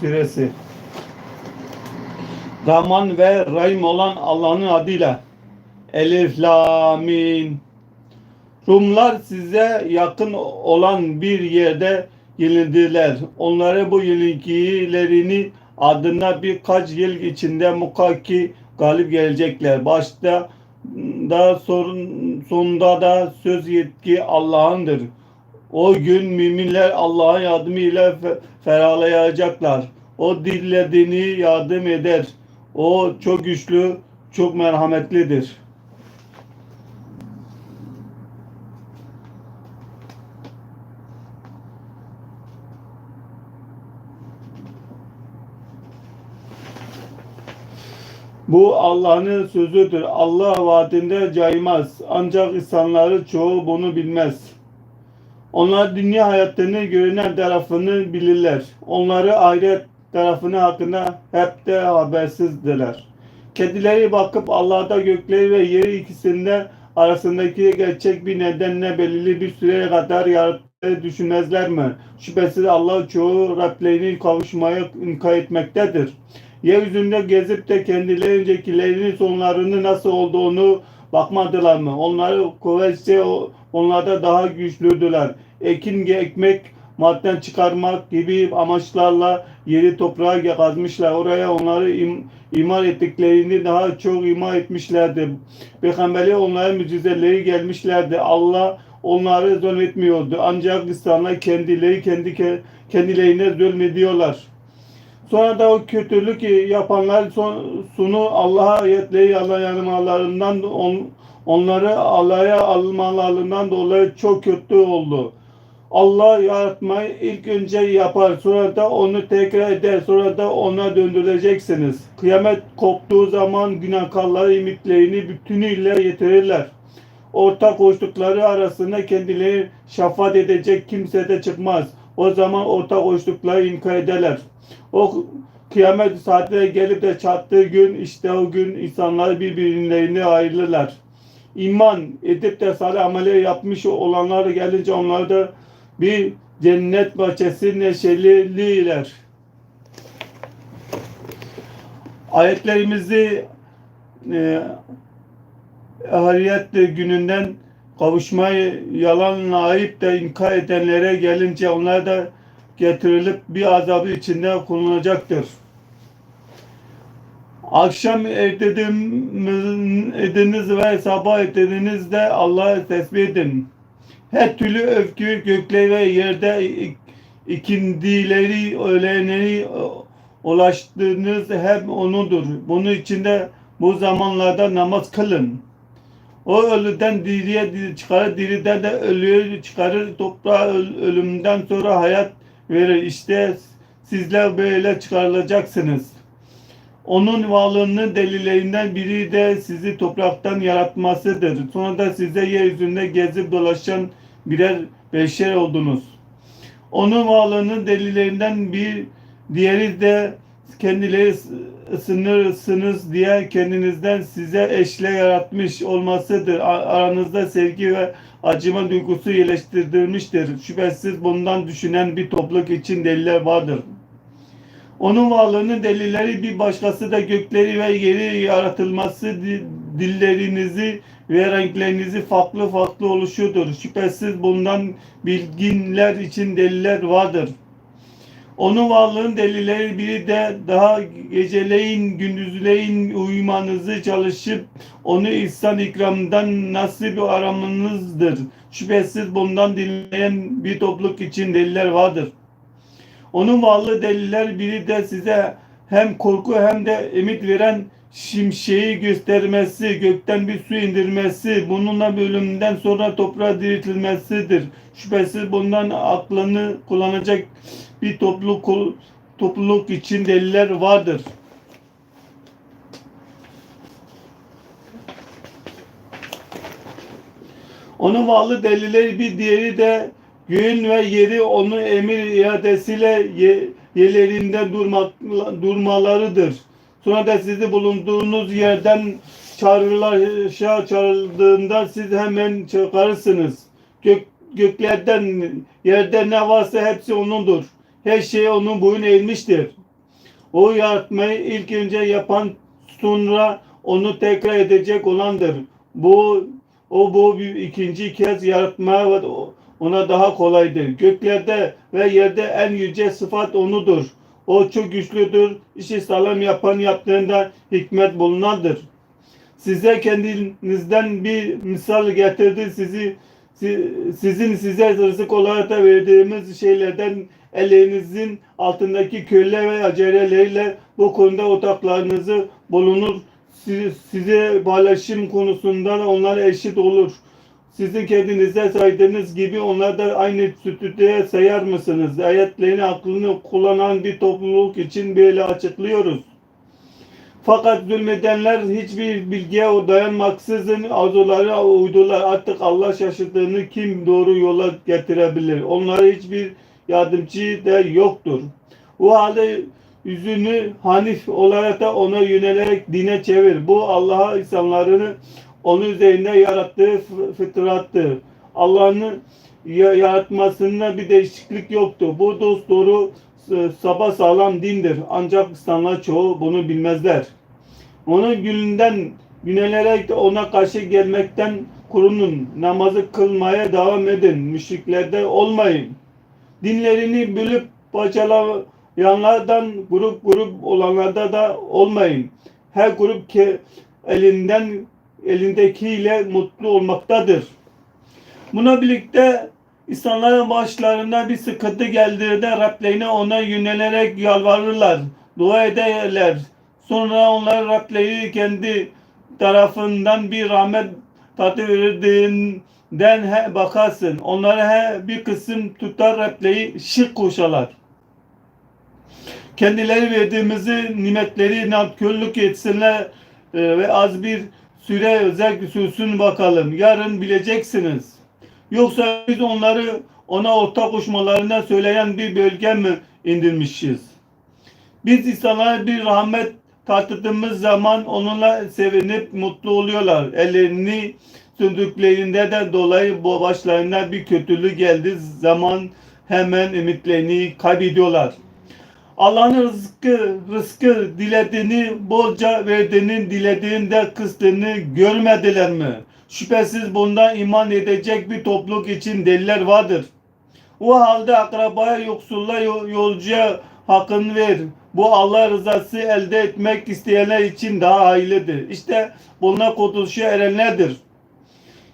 Suresi Rahman ve Rahim olan Allah'ın adıyla Elif La Mim Rumlar size yakın olan bir yerde yenildiler. Onları bu yenilgilerini adına birkaç yıl içinde muhakkak galip gelecekler. Başta da sorun, sonunda da söz yetki Allah'ındır. O gün müminler Allah'ın yardımıyla fe- ferahlayacaklar. O dilediğini yardım eder. O çok güçlü, çok merhametlidir. Bu Allah'ın sözüdür. Allah vaadinde caymaz. Ancak insanları çoğu bunu bilmez. Onlar dünya hayatını görünen tarafını bilirler. Onları ahiret tarafını hakkında hep de habersizdirler. Kendileri bakıp Allah'ta gökleri ve yeri ikisinde arasındaki gerçek bir nedenle belirli bir süreye kadar yarattığı düşünmezler mi? Şüphesiz Allah çoğu Rablerine kavuşmaya imkan etmektedir. Yeryüzünde gezip de kendilerincekilerinin sonlarının nasıl olduğunu bakmadılar mı? Onları kuvvetse onlarda daha güçlüdüler. Ekin ekmek, madden çıkarmak gibi amaçlarla yeri toprağa kazmışlar. Oraya onları im, imar ettiklerini daha çok imar etmişlerdi. Peygamberi onlara mucizeleri gelmişlerdi. Allah onları zulmetmiyordu. Ancak insanlar kendileri kendi kendilerine zulmediyorlar. Sonra da o kötülük yapanlar son, sonu Allah'a ayetleri yalanlamalarından on, onları Allah'a almalarından dolayı çok kötü oldu. Allah yaratmayı ilk önce yapar, sonra da onu tekrar eder, sonra da ona döndüreceksiniz. Kıyamet koptuğu zaman günahkarları ümitlerini bütünüyle yitirirler. Ortak koştukları arasında kendileri şefaat edecek kimse de çıkmaz. O zaman ortak koştukları inkar ederler. O kıyamet saatleri gelip de çattığı gün işte o gün insanlar birbirlerine ayrılırlar. İman edip de salih ameli yapmış olanlar gelince onlar da bir cennet bahçesi neşeliler. Ayetlerimizi e, Ahiret gününden kavuşmayı yalanlayıp da inkar edenlere gelince onlar da getirilip bir azabı içinde kullanılacaktır. Akşam ediniz ve sabah ediniz de Allah'ı tesbih edin. Her türlü öfkü gökle ve yerde ikindileri, öğlenleri ulaştığınız hep O'nudur. Bunun içinde bu zamanlarda namaz kılın. O ölüden diriye çıkarır, diriden de ölüye çıkarır. Toprağa ölümden sonra hayat verir. İşte sizler böyle çıkarılacaksınız. Onun varlığının delillerinden biri de sizi topraktan yaratmasıdır. Sonra da size yeryüzünde gezip dolaşan birer beşer oldunuz. Onun varlığının delillerinden bir diğeri de kendileri ısınırsınız diye kendinizden size eşle yaratmış olmasıdır. Aranızda sevgi ve acıma duygusu yerleştirilmiştir. Şüphesiz bundan düşünen bir topluluk için deliller vardır. Onun varlığının delilleri bir başkası da gökleri ve yeri yaratılması dillerinizi ve renklerinizi farklı farklı oluşuyordur. Şüphesiz bundan bilginler için deliller vardır. Onun varlığın delilleri biri de daha geceleyin gündüzleyin uyumanızı çalışıp onu ihsan ikramından nasip aramanızdır. Şüphesiz bundan dinleyen bir topluluk için deliller vardır. Onun varlığı deliller biri de size hem korku hem de ümit veren şimşeği göstermesi, gökten bir su indirmesi, bununla bölümden sonra toprağa diriltilmesidir. Şüphesiz bundan aklını kullanacak bir topluluk topluluk için deliller vardır. Onun varlığı delilleri bir diğeri de göğün ve yeri onun emir iadesiyle ye, yerlerinde durmak, durmalarıdır. Sonra da sizi bulunduğunuz yerden çağrılaşa çağrıldığında siz hemen çıkarırsınız. Gök, göklerden, yerde ne varsa hepsi O'nundur. Her şey O'nun boyun eğilmiştir. O yaratmayı ilk önce yapan sonra onu tekrar edecek olandır. Bu o bu ikinci kez yaratmaya ona daha kolaydır. Göklerde ve yerde en yüce sıfat onudur. O çok güçlüdür. İşi sağlam yapan yaptığında hikmet bulunandır. Size kendinizden bir misal getirdi. Sizi si- sizin size rızık olarak da verdiğimiz şeylerden elinizin altındaki köle ve aceleleriyle bu konuda ortaklarınızı bulunur. Si- Size paylaşım konusunda da onlar eşit olur. Sizin kendinize saydığınız gibi onlar da aynı statüde sayar mısınız? Ayetlerini aklını kullanan bir topluluk için böyle açıklıyoruz. Fakat zulmedenler hiçbir bilgiye dayanmaksızın arzulara uydular. Artık Allah şaşırdığını kim doğru yola getirebilir? Onlara hiçbir yardımcı da yoktur. Bu halde yüzünü hanif olarak da ona yönelerek dine çevir. Bu Allah'a insanlarını onun üzerinde yarattığı fıtrattır. Allah'ın ya- yaratmasında bir değişiklik yoktu. Bu dost doğru sabah sağlam dindir. Ancak insanlar çoğu bunu bilmezler. Onun gülünden günelerek ona karşı gelmekten korunun. Namazı kılmaya devam edin. Müşriklerde olmayın. Dinlerini bölüp parçalayanlardan grup grup olanlarda da olmayın. Her grup ke elinden elindekiyle mutlu olmaktadır. Buna birlikte insanların başlarına bir sıkıntı geldiğinde Rablerine ona yönelerek yalvarırlar, dua ederler. Sonra onlar Rableri kendi tarafından bir rahmet tadı verdiğinden he bakarsın. Onlara he bir kısım tutar Rableri şirk koşarlar. Kendileri verdiğimizi nimetleri nankörlük etsinler e, ve az bir süre özel sürsün bakalım. Yarın bileceksiniz. Yoksa biz onları ona ortak koşmalarından söyleyen bir bölge mi indirmişiz? Biz insanlara bir rahmet tattığımız zaman onunla sevinip mutlu oluyorlar. Ellerini sürdüklerinde de dolayı bu başlarına bir kötülük geldiği zaman hemen ümitlerini kaybediyorlar. Allah'ın rızkı, rızkı dilediğini bolca verdiğinin dilediğinde kıstığını görmediler mi? Şüphesiz bundan iman edecek bir topluluk için deliller vardır. O halde akrabaya, yoksulla, yolcuya hakkını ver. Bu Allah rızası elde etmek isteyenler için daha hayırlıdır. İşte bunlar kurtuluşa erenlerdir.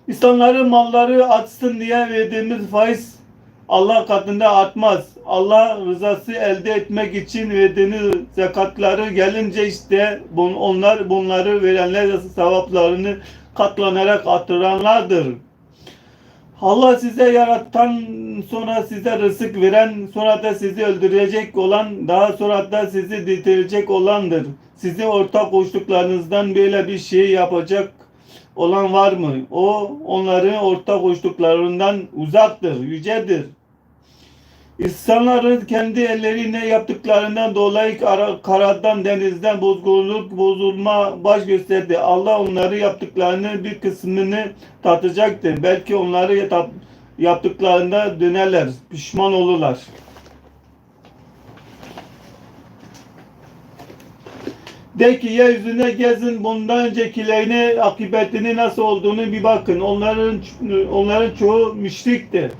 İnsanların malları açsın diye verdiğimiz faiz Allah katında artmaz. Allah rızası elde etmek için verdiğiniz zekatları gelince işte bun, onlar bunları verenler sevaplarını katlanarak artıranlardır. Allah size yarattan sonra size rızık veren, sonra da sizi öldürecek olan, daha sonra da sizi ditirecek olandır. Sizi ortak koştuklarınızdan böyle bir şey yapacak olan var mı? O onların ortak koştuklarından uzaktır, yücedir. İnsanların kendi elleriyle yaptıklarından dolayı kara, karadan denizden bozgunluk bozulma baş gösterdi. Allah onları yaptıklarının bir kısmını tatacaktır. Belki onları yap, yaptıklarında dönerler, pişman olurlar. De ki yeryüzüne gezin bundan öncekilerine akıbetini nasıl olduğunu bir bakın. Onların onların çoğu müşrikti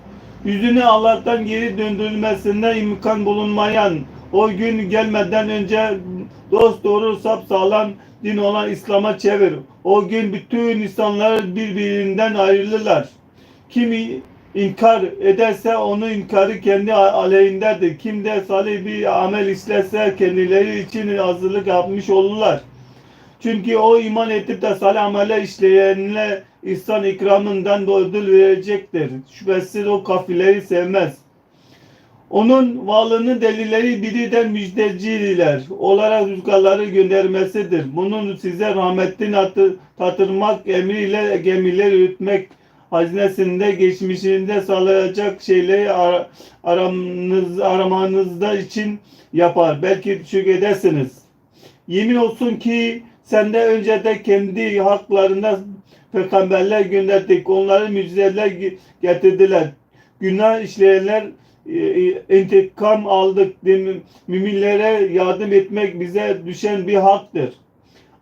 yüzünü Allah'tan geri döndürülmesinde imkan bulunmayan o gün gelmeden önce dost doğru sap sağlam din olan İslam'a çevir. O gün bütün insanlar birbirinden ayrılırlar. Kim inkar ederse onun inkarı kendi aleyhindedir. Kim de salih bir amel işlerse kendileri için hazırlık yapmış olurlar. Çünkü o iman edip de salih amele işleyenle ihsan ikramından da ödül verecektir. Şüphesiz o kafirleri sevmez. Onun varlığının delilleri biri de müjdeciler olarak rüzgarları göndermesidir. Bunun size rahmetin atı, tatırmak emriyle gemiler yürütmek hazinesinde geçmişinde sağlayacak şeyleri ar aramınız, aramanızda için yapar. Belki düşük edersiniz. Yemin olsun ki sende önce de kendi haklarında peygamberler gönderdik. Onları müjdeler getirdiler. Günah işleyenler e, intikam aldık. Müminlere yardım etmek bize düşen bir haktır.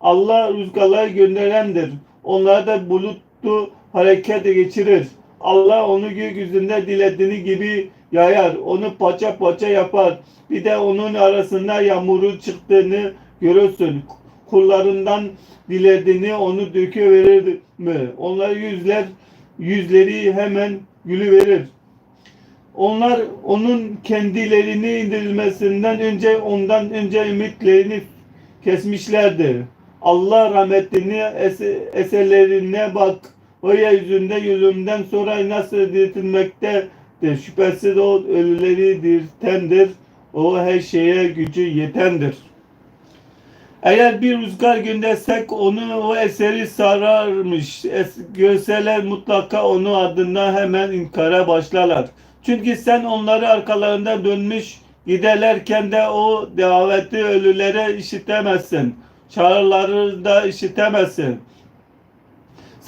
Allah rüzgarları gönderendir. Onları da bulutlu harekete geçirir. Allah onu gökyüzünde dilediğini gibi yayar. Onu parça parça yapar. Bir de onun arasında yağmurun çıktığını görürsün. Kullarından dilediğini onu döküverir mi? Onlar yüzler yüzleri hemen gülüverir. Onlar onun kendilerini indirilmesinden önce ondan önce ümitlerini kesmişlerdi. Allah rahmetini es- eserlerine bak. O yeryüzünde yürümden sonra nasıl diriltilmektedir. Şüphesiz o ölüleri diriltendir. O her şeye gücü yetendir. Eğer bir rüzgar göndersek onu o eseri sararmış. Es görseler mutlaka onu adına hemen inkara başlarlar. Çünkü sen onları arkalarında dönmüş giderlerken de o daveti ölülere işitemezsin. Çağrıları da işitemezsin.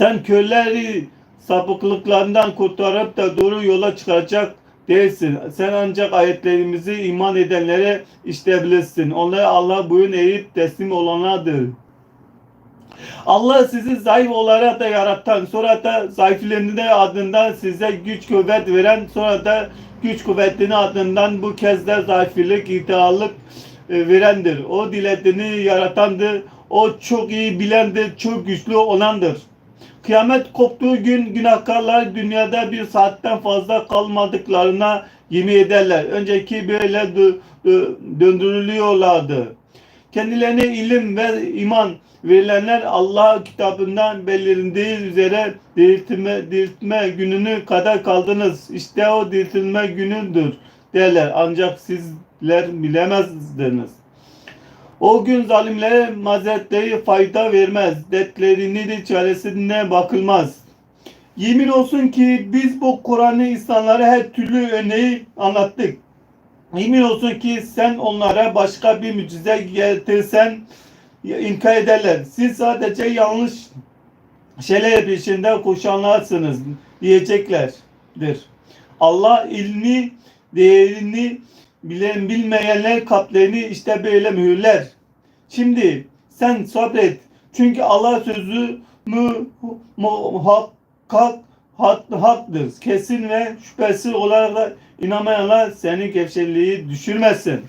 Sen kölleri sapıklıklarından kurtarıp da doğru yola çıkaracak değilsin. Sen ancak ayetlerimizi iman edenlere işleyebilirsin. Onlara Allah boyun eğip teslim olanlardır. Allah sizi zayıf olarak da yaratan, sonra da zayıflığını adından size güç kuvvet veren, sonra da güç kuvvetini adından bu kez de zayıflık, iddialık e, verendir. O dilediğini yaratandır. O çok iyi bilendir, çok güçlü olandır. Kıyamet koptuğu gün günahkarlar dünyada bir saatten fazla kalmadıklarına yemin ederler. Önceki böyle dö- dö- döndürülüyorlardı. Kendilerine ilim ve iman verilenler Allah kitabından belirlendiği üzere diriltme, diriltme gününü kadar kaldınız. İşte o diriltme günüdür derler. Ancak sizler bilemezdiniz. O gün zalimlere mazeretleri fayda vermez. Dertlerini de çaresine bakılmaz. Yemin olsun ki biz bu Kur'an'ı insanlara her türlü örneği anlattık. Yemin olsun ki sen onlara başka bir mucize getirsen inkar ederler. Siz sadece yanlış şeyler peşinde koşanlarsınız diyeceklerdir. Allah ilmi değerini bilen bilmeyenler kalplerini işte böyle mühürler. Şimdi sen sabret. Çünkü Allah sözü mü muhakkak hak, haktır. Kesin ve şüphesiz olarak da inanmayanlar seni gevşekliği düşürmesin.